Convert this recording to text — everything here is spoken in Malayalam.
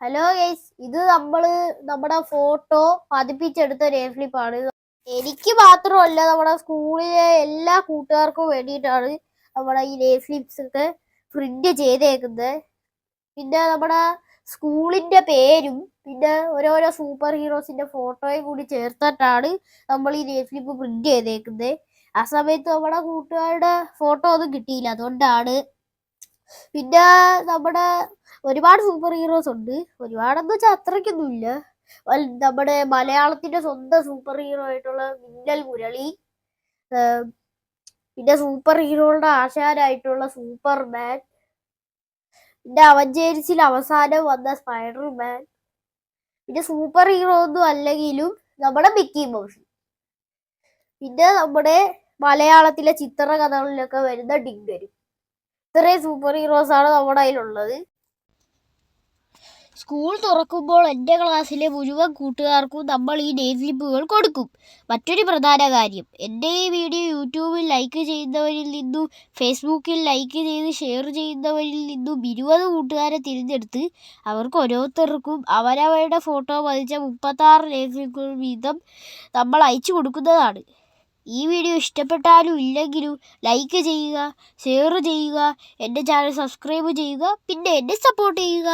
ഹലോ ഗൈസ് ഇത് നമ്മൾ നമ്മുടെ ഫോട്ടോ പതിപ്പിച്ചെടുത്ത രേഫ്ലിപ്പാണ് എനിക്ക് മാത്രമല്ല നമ്മുടെ സ്കൂളിലെ എല്ലാ കൂട്ടുകാർക്കും വേണ്ടിയിട്ടാണ് നമ്മുടെ ഈ രേഫ്ലിപ്സ് ഒക്കെ പ്രിന്റ് ചെയ്തേക്കുന്നത്. പിന്നെ നമ്മുടെ സ്കൂളിന്റെ പേരും പിന്നെ ഓരോരോ സൂപ്പർ ഹീറോസിന്റെ ഫോട്ടോയും കൂടി ചേർത്തിട്ടാണ് നമ്മൾ ഈ രേഫ്ലിപ്പ് പ്രിന്റ് ചെയ്തേക്കുന്നത്. ആ സമയത്ത് നമ്മുടെ കൂട്ടുകാരുടെ ഫോട്ടോ ഒന്നും കിട്ടിയില്ല അതുകൊണ്ടാണ്. പിന്നെ നമ്മുടെ ഒരുപാട് സൂപ്പർ ഹീറോസ് ഉണ്ട്. ഒരുപാടെന്ന് വെച്ചാൽ അത്രയ്ക്കൊന്നുമില്ല. നമ്മുടെ മലയാളത്തിന്റെ സ്വന്തം സൂപ്പർ ഹീറോ ആയിട്ടുള്ള മിന്നൽ മുരളി പിന്നെ സൂപ്പർ ഹീറോകളുടെ ആശാനായിട്ടുള്ള സൂപ്പർമാൻ പിന്നെ അവഞ്ചേരിച്ചിൽ അവസാനം വന്ന സ്പൈഡർമാൻ പിന്നെ സൂപ്പർ ഹീറോ ഒന്നും അല്ലെങ്കിലും നമ്മുടെ മിക്കി മൗസ് പിന്നെ നമ്മുടെ മലയാളത്തിലെ ചിത്രകഥകളിലൊക്കെ വരുന്ന ഡിങ്കരും. ഇത്രയും സൂപ്പർ ഹീറോസ് ആണ് നമ്മുടെ കയ്യിലുള്ളത്. സ്കൂൾ തുറക്കുമ്പോൾ എന്റെ ക്ലാസ്സിലെ മുഴുവൻ കൂട്ടുകാർക്കും നമ്മൾ ഈ നെയിം സ്ലിപ്പുകൾ കൊടുക്കും. മറ്റൊരു പ്രധാന കാര്യം എന്റെ ഈ വീഡിയോ യൂട്യൂബിൽ ലൈക്ക് ചെയ്യുന്നവരിൽ നിന്നും ഫേസ്ബുക്കിൽ ലൈക്ക് ചെയ്ത് ഷെയർ ചെയ്യുന്നവരിൽ നിന്നും ഇരുപത് കൂട്ടുകാരെ തിരഞ്ഞെടുത്ത് അവർക്ക് ഓരോരുത്തർക്കും അവരവരുടെ ഫോട്ടോ പതിച്ച മുപ്പത്താറ് നെയിം സ്ലിപ്പുകൾ വീതം നമ്മൾ അയച്ചു കൊടുക്കുന്നതാണ്. ഈ വീഡിയോ ഇഷ്ടപ്പെട്ടാലും ഇല്ലെങ്കിലും ലൈക്ക് ചെയ്യുക ഷെയർ ചെയ്യുക എന്റെ ചാനൽ സബ്സ്ക്രൈബ് ചെയ്യുക പിന്നെ എന്നെ സപ്പോർട്ട് ചെയ്യുക.